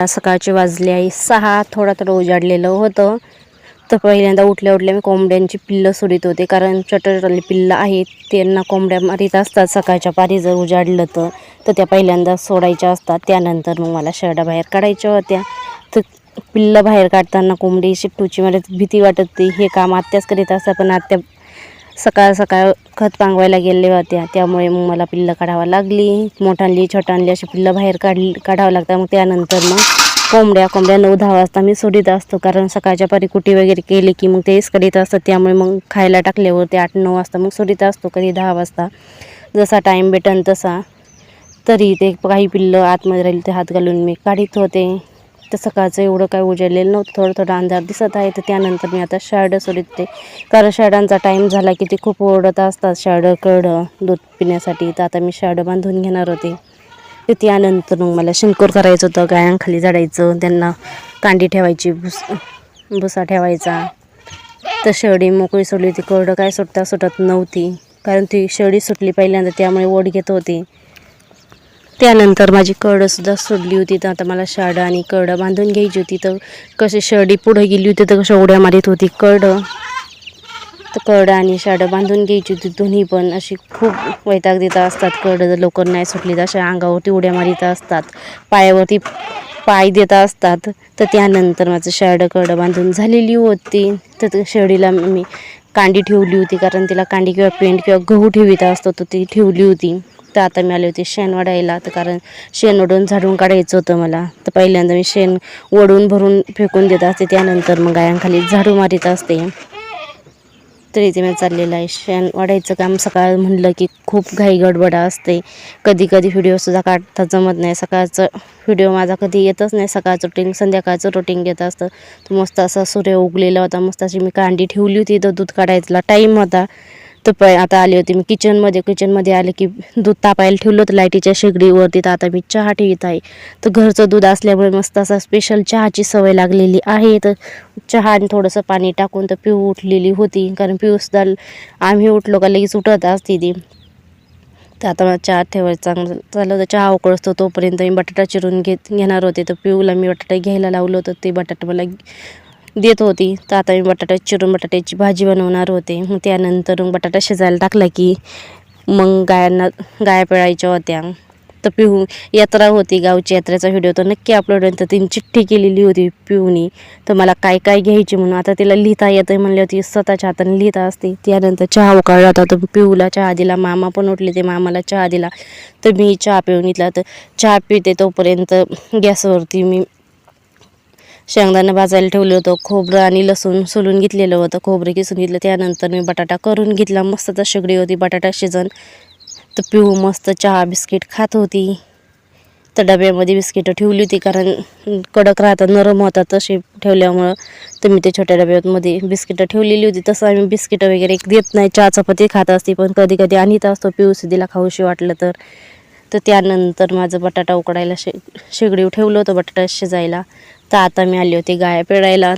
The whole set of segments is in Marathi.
सकाळचे वाजले आहे. सहा थोडा थोडं उजाडलेलं होतं. तर पहिल्यांदा उठल्या उठल्या मी कोंबड्यांची पिल्लं सोडित होते. कारण छोटे पिल्लं आहेत त्यांना कोंबड्या मारीत असतात. सकाळच्या पारी जर उजाडलं तर तर त्या पहिल्यांदा सोडायच्या असतात. त्यानंतर मग मला शेरडा बाहेर काढायच्या होत्या. तर पिल्लं बाहेर काढताना कोंबडी शिपटूची मला भीती वाटत होती. हे काम आत्याच करीत असतात पण आत्या सकाळ सकाळ खत पांगवायला गेले होत्या त्यामुळे मग मला पिल्लं काढावं लागली. मोठांली छोटांली अशी पिल्लं बाहेर काढली काढावं लागतात. मग त्यानंतर मग कोंबड्या कोंबड्या नऊ दहा वाजता मी सोडित असतो. कारण सकाळच्या पारी कुटी वगैरे केली की मग तेच इसकडीत असतात. त्यामुळे मग खायला टाकल्यावर ते आठ नऊ वाजता मग सोडित असतो. कधी दहा वाजता. जसा टाईम भेटन तसा. तरी ते काही पिल्लं आतमध्ये राहील ते हात घालून मी काढीत होते. तर सकाळचं एवढं काय उजाडलेलं नव्हतं. थोडं थोडं अंधार दिसत आहे. तर त्यानंतर मी आता शारडं सोडते. कारण शाडांचा टाईम झाला की ते खूप ओरडत असतात. शाडं कळडं दूध पिण्यासाठी. तर आता मी शाडं बांधून घेणार होते. तर त्यानंतर मग मला शिंकूर करायचं होतं. गायांखाली झाडायचं त्यांना कांडी ठेवायची भुस भुसा ठेवायचा. तर शेळी मोकळी सोडली होती. कोरडं काय सुटता सुटत नव्हती. कारण ती शेळी सुटली पहिल्यांदा. त्यामुळे ओढ घेत होती. त्यानंतर माझी कडंसुद्धा सोडली होती. तर आता मला शाडं आणि कडं बांधून घ्यायची होती. तर कशी शेळी पुढे गेली होती तर कशा उड्या मारीत होती. कडं तर करडं आणि शाडं बांधून घ्यायची होती. दोन्ही पण अशी खूप वैताग देत असतात. कडं जर लवकर नाही सुटली तर अशा अंगावरती उड्या मारीत असतात. पायावरती पाय देत असतात. तर त्यानंतर माझं शाडं कडं बांधून झालेली होती. तर त्या शेळीला मी कांडी ठेवली होती कारण तिला कांडी किंवा पेंट किंवा गहू ठेवीत असतो तर ती ठेवली होती. तर आता मी आले होते शेण वाढायला. तर कारण शेण ओढून झाडून काढायचं होतं मला. तर पहिल्यांदा मी शेण ओढून भरून फेकून देत असते. त्यानंतर मग गायांखाली झाडू मारीत असते. तर इथे मी चाललेलं आहे. शेण वाढायचं काम सकाळ म्हणलं की खूप घाई गडबडा असते. कधी कधी व्हिडिओसुद्धा काढता जमत नाही. सकाळचं व्हिडिओ माझा कधी येतच नाही. सकाळचं रुटीन संध्याकाळचं रुटीन येत असतं. तर मस्त असा सूर्य उगलेला होता. मस्त अशी मी कांडी ठेवली होती. तर दूध काढायचा टाईम होता. तर प आता आले होते. मी किचनमध्ये किचनमध्ये आले की दूध तापायला ठेवलं होतं लाईटीच्या शेगडीवरती. तर आता मी चहा ठेवीत आहे. तर घरचं दूध असल्यामुळे मस्त असा स्पेशल चहाची सवय लागलेली आहे. तर चहा आणि थोडंसं पाणी टाकून तर पिऊ उठलेली होती. कारण पिऊसुद्धा आम्ही उठलो का लगेच उठत असते ती. तर आता मला चहा ठेवायचं चांगलं चाललं तर चहा उकळतो तोपर्यंत मी बटाटा चिरून घेत घेणार होते. तर पिऊला मी बटाटा घ्यायला लावलं होतं. ते बटाटा मला देत होती. तर आता मी बटाटा चिरून बटाट्याची भाजी बनवणार होते. मग त्यानंतर मग बटाटा शिजायला टाकला की मग गायांना गाया पिळायच्या होत्या. तर पिहू यात्रा होती गावची यात्रेचा व्हिडिओ तर नक्की अपलोड होईल. तर तिने चिठ्ठी केलेली होती पिऊनी तर मला काय काय घ्यायची म्हणून. आता तिला लिहिता येतं म्हणली होती. स्वतःच्या हाताने लिहिता असते. त्यानंतर चहा उकाळला होता. तर पिऊला चहा दिला. मामा पण उठले ते मामाला चहा दिला. तर मी चहा पिऊन घेतला. तर चहा पिते तोपर्यंत गॅसवरती मी शेंगदाणा भाजायला ठेवलं होतं खोबरं आणि लसूण सोलून घेतलेलं होतं खोबरं किसून घेतलं. त्यानंतर मी बटाटा करून घेतला मस्त तर शेगडी होती बटाटा शिजन. तर पिऊ मस्त चहा बिस्किट खात होती. तर डब्यामध्ये बिस्किटं ठेवली होती कारण कडक राहतात नरम होतात तसे ठेवल्यामुळं. तर मी ते छोट्या डब्यामध्ये बिस्किटं ठेवलेली होती. तसं आम्ही बिस्किटं वगैरे देत नाही चहा चपाती खात असते पण कधी कधी आणीत असतो पिऊ सिद्धीला खाऊशी वाटलं तर. तर त्यानंतर माझं बटाटा उकडायला शे शेगडी ठेवलं होतं बटाटा शिजायला. तर आता मी आली होती गाय पिळायला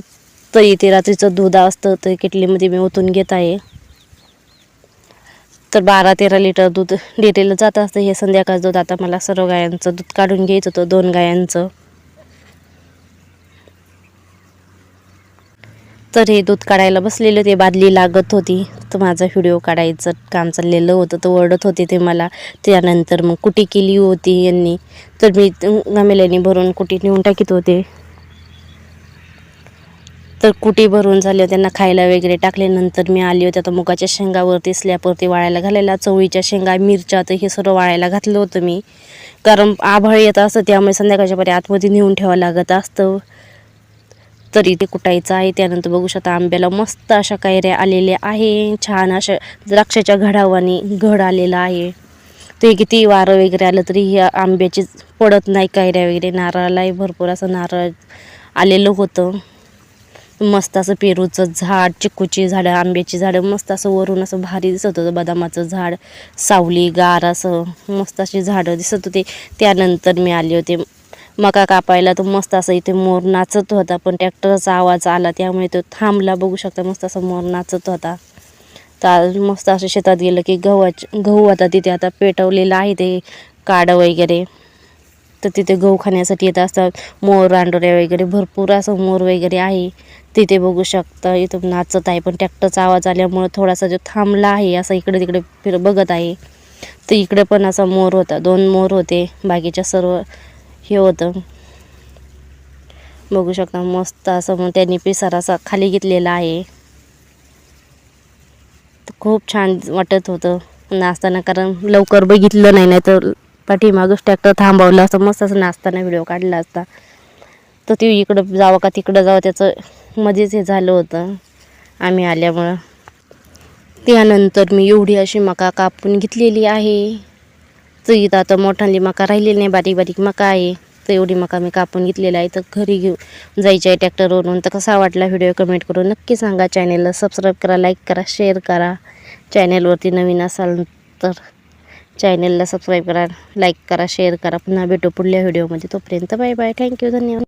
तर इथे रात्रीचं दूध असतं तर किटलीमध्ये मी ओतून घेत आहे. तर बारा तेरा लिटर दूध डेटेला जात असतं. हे संध्याकाळचं दूध. आता मला सर्व गायांचं दूध काढून घ्यायचं होतं दोन गायांचं. तर हे दूध काढायला बसलेलं ते बादली लागत होती. तर माझा व्हिडिओ काढायचं काम चाललेलं होतं. तर ओरडत होते ते मला. त्यानंतर मग कुटी केली होती यांनी. तर मी गमेल्याने भरून कुटी नेऊन टाकीत होते. तर कुटी भरून झाली. त्यांना खायला वगैरे टाकल्यानंतर मी आली होती. आता मुगाच्या शेंगावरती स्लॅपवरती वाळायला घालायला चवळीच्या शेंगा मिरच्या तर हे सर्व वाळायला घातलं होतं मी. कारण आभाळ येत असतं त्यामुळे संध्याकाळच्या पर्यंत आतमध्ये नेऊन ठेवावं लागत असतं. तरी ते कुटायचं आहे. त्यानंतर बघू शकता आंब्याला मस्त अशा कैऱ्या आलेल्या आहे छान अशा द्राक्षाच्या घडावानी घड आलेला आहे. ते किती वारं वगैरे आलं तरी ह्या आंब्याची पडत नाही. कैऱ्या वगैरे नारळालाही भरपूर असं नारळ आलेलं होतं. मस्त असं पेरूचं झाड चिक्कूची झाडं आंब्याची झाडं मस्त असं वरून असं भारी दिसत होतं बदामाचं झाड सावली गार असं मस्त अशी झाडं दिसत होते. त्यानंतर मी आले होते मका कापायला. तर मस्त असं इथे मोर नाचत होता पण ट्रॅक्टरचा आवाज आला त्यामुळे तो थांबला. बघू शकता मस्त असं मोर नाचत होता. तर मस्त असं शेतात गेलं की गव्हाच गहू आता तिथे आता पेटवलेलं आहे ते काडं वगैरे. तर तिथे गहू खाण्यासाठी येत असतात. मोर रांडोऱ्या वगैरे भरपूर असं मोर वगैरे आहे. तिथे बघू शकता इथं नाचत आहे. पण ट्रॅक्टरचा आवाज आल्यामुळं थोडासा जो थांबला आहे असं इकडे तिकडे फिर बघत आहे. तर इकडे पण असा मोर होता. दोन मोर होते. बाकीच्या सर्व हे होतं. बघू शकता मस्त असं मग त्यांनी पिसार असा खाली घेतलेला आहे. तर खूप छान वाटत होतं. नाचताना कारण लवकर बघितलं नाही नाही तर पाठीमागच ट्रॅक्टर थांबवलं असतं. मस्त असं नाचताना व्हिडिओ काढला असता. तर ती इकडं जावं का तिकडं जावं त्याचं मध्येच हे झालं होतं. आम्ही आल्यामुळं. त्यानंतर मी एवढी अशी मका कापून घेतलेली आहे. तर इथं आता मोठाली मका राहिलेली नाही बारीक बारीक मका आहे. तर एवढी मका मी कापून घेतलेली आहे. तर घरी घेऊ जायची आहे ट्रॅक्टरवरून तर कसा वाटला व्हिडिओ कमेंट करून नक्की सांगा. चॅनेलला सबस्क्राईब करा लाईक करा शेअर करा. चॅनेलवरती नवीन असाल तर चॅनेलला सबस्क्राईब करा लाईक करा शेअर करा. पुन्हा भेटू पुढल्या व्हिडिओमध्ये. तोपर्यंत बाय बाय. थँक्यू धन्यवाद.